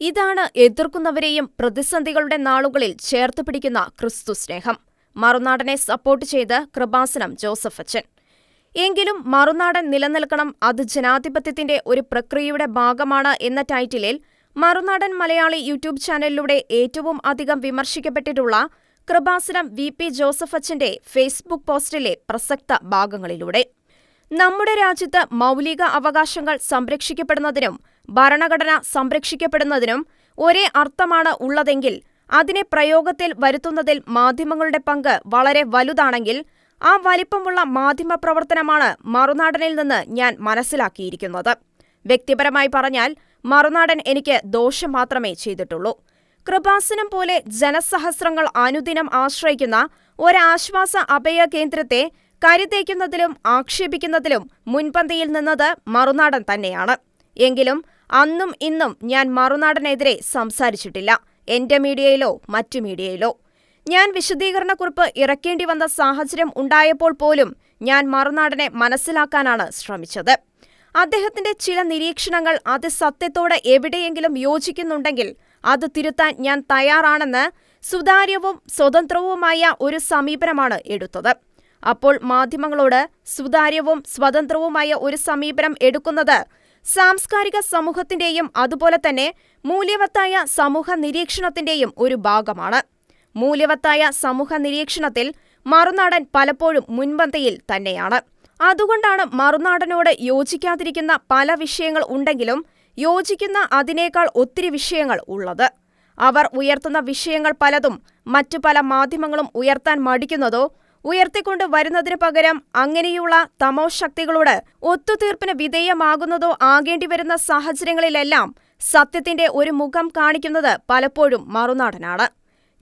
ഇതാണ് എതിർക്കുന്നവരെയും പ്രതിസന്ധികളുടെ നാളുകളിൽ ചേർത്ത് പിടിക്കുന്ന ക്രിസ്തു സ്നേഹം. മറുനാടനെ സപ്പോർട്ട് ചെയ്ത് കൃപാസനം ജോസഫ് അച്ഛൻ. എങ്കിലും മറുനാടൻ നിലനിൽക്കണം അത് ജനാധിപത്യത്തിന്റെ ഒരു പ്രക്രിയയുടെ ഭാഗമാണ് എന്ന ടൈറ്റിലിൽ മറുനാടൻ മലയാളി യൂട്യൂബ് ചാനലിലൂടെ ഏറ്റവും അധികം വിമർശിക്കപ്പെട്ടിട്ടുള്ള കൃപാസനം വി പി ജോസഫ് അച്ഛന്റെ ഫേസ്ബുക്ക് പോസ്റ്റിലെ പ്രസക്ത ഭാഗങ്ങളിലൂടെ. നമ്മുടെ രാജ്യത്ത് മൗലിക അവകാശങ്ങൾ സംരക്ഷിക്കപ്പെടുന്നതിനും ഭരണഘടന സംരക്ഷിക്കപ്പെടുന്നതിനും ഒരേ അർത്ഥമാണ് ഉള്ളതെങ്കിൽ അതിനെ പ്രയോഗത്തിൽ വരുത്തുന്നതിൽ മാധ്യമങ്ങളുടെ പങ്ക് വളരെ വലുതാണെങ്കിൽ ആ വലിപ്പമുള്ള മാധ്യമപ്രവർത്തനമാണ് മറുനാടനിൽ നിന്ന് ഞാൻ മനസ്സിലാക്കിയിരിക്കുന്നത്. വ്യക്തിപരമായി പറഞ്ഞാൽ മറുനാടൻ എനിക്ക് ദോഷം മാത്രമേ ചെയ്തിട്ടുള്ളൂ. കൃപാസനം പോലെ ജനസഹസ്രങ്ങൾ അനുദിനം ആശ്രയിക്കുന്ന ഒരാശ്വാസ അഭയ കേന്ദ്രത്തെ കരുതേക്കുന്നതിലും ആക്ഷേപിക്കുന്നതിലും മുൻപന്തിയിൽ നിന്നത് മറുനാടൻ തന്നെയാണ്. എങ്കിലും അന്നും ഇന്നും ഞാൻ മറുനാടനെതിരെ സംസാരിച്ചിട്ടില്ല. എന്റെ മീഡിയയിലോ മറ്റു മീഡിയയിലോ. ഞാൻ വിശദീകരണക്കുറിപ്പ് ഇറക്കേണ്ടി വന്ന സാഹചര്യം ഉണ്ടായപ്പോൾ പോലും ഞാൻ മറുനാടനെ മനസ്സിലാക്കാനാണ് ശ്രമിച്ചത്. അദ്ദേഹത്തിന്റെ ചില നിരീക്ഷണങ്ങൾ അത് സത്യത്തോടെ എവിടെയെങ്കിലും യോജിക്കുന്നുണ്ടെങ്കിൽ അത് തിരുത്താൻ ഞാൻ തയ്യാറാണെന്ന് സുതാര്യവും സ്വതന്ത്രവുമായ ഒരു സമീപനമാണ് എടുത്തത്. അപ്പോൾ മാധ്യമങ്ങളോട് സുതാര്യവും സ്വതന്ത്രവുമായ ഒരു സമീപനം എടുക്കുന്നത് സാംസ്കാരിക സമൂഹത്തിന്റെയും അതുപോലെ തന്നെ മൂല്യവത്തായ സമൂഹ നിരീക്ഷണത്തിന്റെയും ഒരു ഭാഗമാണ്. മൂല്യവത്തായ സമൂഹ നിരീക്ഷണത്തിൽ മറുനാടൻ പലപ്പോഴും മുൻപന്തിയിൽ തന്നെയാണ്. അതുകൊണ്ടാണ് മറുനാടനോട് യോജിക്കാതിരിക്കുന്ന പല വിഷയങ്ങൾ ഉണ്ടെങ്കിലും യോജിക്കുന്ന അതിനേക്കാൾ ഒത്തിരി വിഷയങ്ങൾ ഉള്ളത്. അവർ ഉയർത്തുന്ന വിഷയങ്ങൾ പലതും മറ്റു പല മാധ്യമങ്ങളും ഉയർത്താൻ മടിക്കുന്നതോ ഉയർത്തിക്കൊണ്ട് വരുന്നതിനു പകരം അങ്ങനെയുള്ള തമോ ശക്തികളോട് ഒത്തുതീർപ്പിന് വിധേയമാകുന്നതോ ആകേണ്ടി വരുന്ന സാഹചര്യങ്ങളിലെല്ലാം സത്യത്തിന്റെ ഒരു മുഖം കാണിക്കുന്നത് പലപ്പോഴും മറുനാടനാണ്.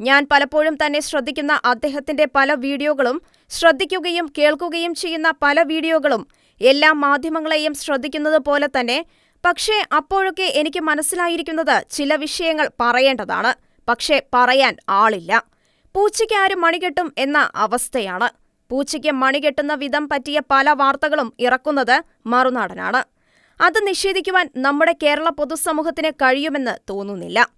ഞാൻ പലപ്പോഴും തന്നെ ശ്രദ്ധിക്കുന്ന അദ്ദേഹത്തിന്റെ പല വീഡിയോകളും ശ്രദ്ധിക്കുകയും കേൾക്കുകയും ചെയ്യുന്ന പല വീഡിയോകളും എല്ലാ മാധ്യമങ്ങളെയും ശ്രദ്ധിക്കുന്നത് പോലെ തന്നെ പക്ഷേ അപ്പോഴൊക്കെ എനിക്ക് മനസ്സിലായിരിക്കുന്നത് ചില വിഷയങ്ങൾ പറയേണ്ടതാണ്. പക്ഷേ പറയാൻ ആളില്ല. പൂച്ചയ്ക്ക് ആര് മണികെട്ടും എന്ന അവസ്ഥയാണ്. പൂച്ചയ്ക്ക് മണികെട്ടുന്ന വിധം പറ്റിയ പല വാർത്തകളും ഇറക്കുന്നത് മറുനാടനാണ്. അത് നിഷേധിക്കുവാൻ നമ്മുടെ കേരള പൊതുസമൂഹത്തിന് കഴിയുമെന്ന് തോന്നുന്നില്ല.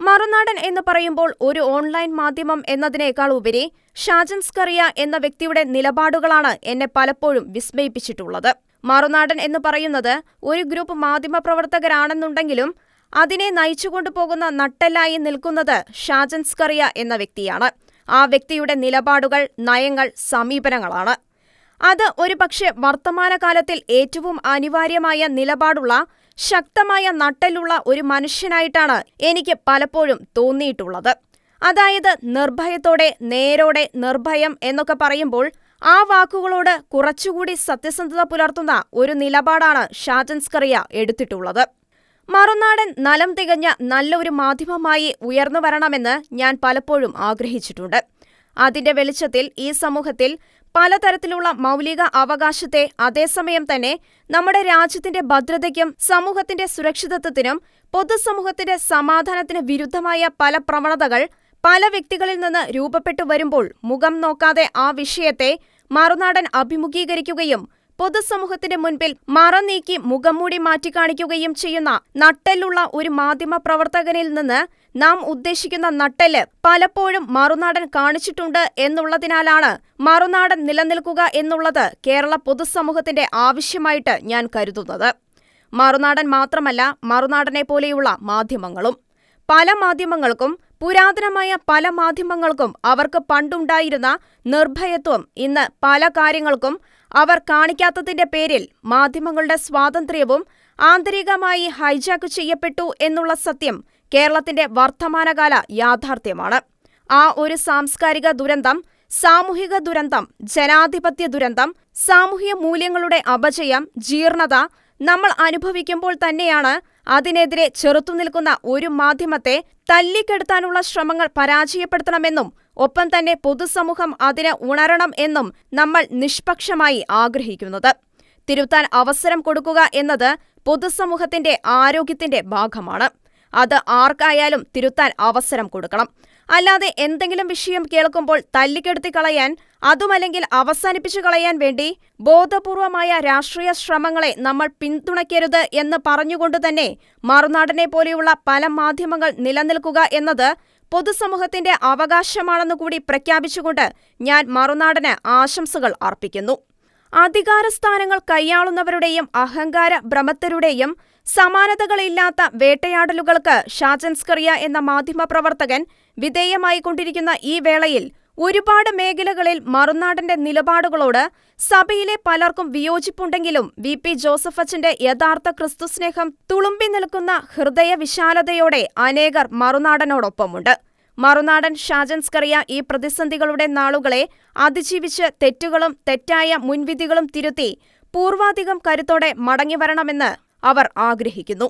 മറുനാടൻ എന്ന് പറയുമ്പോൾ ഒരു ഓൺലൈൻ മാധ്യമം എന്നതിനേക്കാൾ ഉപരി ഷാജൻ സ്കറിയ എന്ന വ്യക്തിയുടെ നിലപാടുകളാണ് എന്നെ പലപ്പോഴും വിസ്മയിപ്പിച്ചിട്ടുള്ളത്. മറുനാടൻ എന്ന് പറയുന്നത് ഒരു ഗ്രൂപ്പ് മാധ്യമപ്രവർത്തകരാണെന്നുണ്ടെങ്കിലും അതിനെ നയിച്ചുകൊണ്ടുപോകുന്ന നട്ടെല്ലായി നിൽക്കുന്നത് ഷാജൻസ്കറിയ എന്ന വ്യക്തിയാണ്. ആ വ്യക്തിയുടെ നിലപാടുകൾ നയങ്ങൾ സമീപനങ്ങളാണ്. അത് ഒരുപക്ഷെ വർത്തമാനകാലത്തിൽ ഏറ്റവും അനിവാര്യമായ നിലപാടുള്ള ശക്തമായ നട്ടലുള്ള ഒരു മനുഷ്യനായിട്ടാണ് എനിക്ക് പലപ്പോഴും തോന്നിയിട്ടുള്ളത്. അതായത് നിർഭയത്തോടെ നേരോടെ നിർഭയം എന്നൊക്കെ പറയുമ്പോൾ ആ വാക്കുകളോട് കുറച്ചുകൂടി സത്യസന്ധത പുലർത്തുന്ന ഒരു നിലപാടാണ് ഷാജൻസ്കറിയ എടുത്തിട്ടുള്ളത്. മറുനാടൻ നലം തികഞ്ഞ നല്ലൊരു മാധ്യമമായി ഉയർന്നു വരണമെന്ന് ഞാൻ പലപ്പോഴും ആഗ്രഹിച്ചിട്ടുണ്ട്. അതിന്റെ വെളിച്ചത്തിൽ ഈ സമൂഹത്തിൽ പലതരത്തിലുള്ള മൗലിക അവകാശത്തെ അതേസമയം തന്നെ നമ്മുടെ രാജ്യത്തിന്റെ ഭദ്രതയ്ക്കും സമൂഹത്തിന്റെ സുരക്ഷിതത്വത്തിനും പൊതുസമൂഹത്തിന്റെ സമാധാനത്തിന് വിരുദ്ധമായ പല പ്രവണതകൾ പല വ്യക്തികളിൽ നിന്ന് രൂപപ്പെട്ടു വരുമ്പോൾ മുഖം നോക്കാതെ ആ വിഷയത്തെ മറുനാടൻ അഭിമുഖീകരിക്കുകയും പൊതുസമൂഹത്തിന്റെ മുൻപിൽ മറനീക്കി മുഖംമൂടി മാറ്റിക്കാണിക്കുകയും ചെയ്യുന്ന നട്ടെല്ലുള്ള ഒരു മാധ്യമ പ്രവർത്തകനിൽ നിന്ന് നാം ഉദ്ദേശിക്കുന്ന നട്ടെല്ല് പലപ്പോഴും മറുനാടൻ കാണിച്ചിട്ടുണ്ട് എന്നുള്ളതിനാലാണ് മറുനാടൻ നിലനിൽക്കുക എന്നുള്ളത് കേരള പൊതുസമൂഹത്തിന്റെ ആവശ്യമായിട്ട് ഞാൻ കരുതുന്നത്. മറുനാടൻ മാത്രമല്ല മറുനാടനെ പോലെയുള്ള മാധ്യമങ്ങളും. പല മാധ്യമങ്ങൾക്കും പുരാതനമായ പല മാധ്യമങ്ങൾക്കും അവർക്ക് പണ്ടുണ്ടായിരുന്ന നിർഭയത്വം. ഇന്ന് പല കാര്യങ്ങൾക്കും അവർ കാണിക്കാത്തതിന്റെ പേരിൽ മാധ്യമങ്ങളുടെ സ്വാതന്ത്ര്യവും ആന്തരികമായി ഹൈജാക്ക് ചെയ്യപ്പെട്ടു എന്നുള്ള സത്യം കേരളത്തിന്റെ വർത്തമാനകാല യാഥാർത്ഥ്യമാണ്. ആ ഒരു സാംസ്കാരിക ദുരന്തം സാമൂഹിക ദുരന്തം ജനാധിപത്യ ദുരന്തം സാമൂഹ്യ മൂല്യങ്ങളുടെ അപജയം ജീർണത നമ്മൾ അനുഭവിക്കുമ്പോൾ തന്നെയാണ് അതിനെതിരെ ചെറുത്തുനിൽക്കുന്ന ഒരു മാധ്യമത്തെ തല്ലിക്കെടുത്താനുള്ള ശ്രമങ്ങൾ പരാജയപ്പെടുത്തണമെന്നും ഒപ്പം തന്നെ പൊതുസമൂഹം അതിന് ഉണരണം എന്നും നമ്മൾ നിഷ്പക്ഷമായി ആഗ്രഹിക്കുന്നത്. തിരുത്താൻ അവസരം കൊടുക്കുക എന്നത് പൊതുസമൂഹത്തിന്റെ ആരോഗ്യത്തിന്റെ ഭാഗമാണ്. അത് ആർക്കായാലും തിരുത്താൻ അവസരം കൊടുക്കണം. അല്ലാതെ എന്തെങ്കിലും വിഷയം കേൾക്കുമ്പോൾ തല്ലിക്കെടുത്തി കളയാൻ അതുമല്ലെങ്കിൽ അവസാനിപ്പിച്ചു കളയാൻ വേണ്ടി ബോധപൂർവമായ രാഷ്ട്രീയ ശ്രമങ്ങളെ നമ്മൾ പിന്തുണയ്ക്കരുത് എന്ന് പറഞ്ഞുകൊണ്ട് തന്നെ മറുനാടനെ പോലെയുള്ള പല മാധ്യമങ്ങൾ നിലനിൽക്കുക എന്നത് പൊതുസമൂഹത്തിന്റെ അവകാശമാണെന്ന് കൂടി പ്രഖ്യാപിച്ചുകൊണ്ട് ഞാൻ മറുനാടന് ആശംസകൾ അർപ്പിക്കുന്നു. അധികാരസ്ഥാനങ്ങൾ കൈയാളുന്നവരുടെയും അഹങ്കാര ഭ്രമത്തരുടെയും സമാനതകളില്ലാത്ത വേട്ടയാടലുകൾക്ക് ഷാജൻസ്കറിയ എന്ന മാധ്യമപ്രവർത്തകൻ വിധേയമായിക്കൊണ്ടിരിക്കുന്ന ഈ വേളയിൽ ഒരുപാട് മേഖലകളിൽ മറുനാടന്റെ നിലപാടുകളോട് സഭയിലെ പലർക്കും വിയോജിപ്പുണ്ടെങ്കിലും വി പി ജോസഫച്ചന്റെ യഥാർത്ഥ ക്രിസ്തുസ്നേഹം തുളുമ്പി നിൽക്കുന്ന ഹൃദയവിശാലതയോടെ അനേകർ മറുനാടനോടൊപ്പമുണ്ട്. മറുനാടൻ ഷാജൻസ്കറിയ ഈ പ്രതിസന്ധികളുടെ നാളുകളെ അതിജീവിച്ച് തെറ്റുകളും തെറ്റായ മുൻവിധികളും തിരുത്തി പൂർവാധികം കരുത്തോടെ മടങ്ങിവരണമെന്ന് അവർ ആഗ്രഹിക്കുന്നു.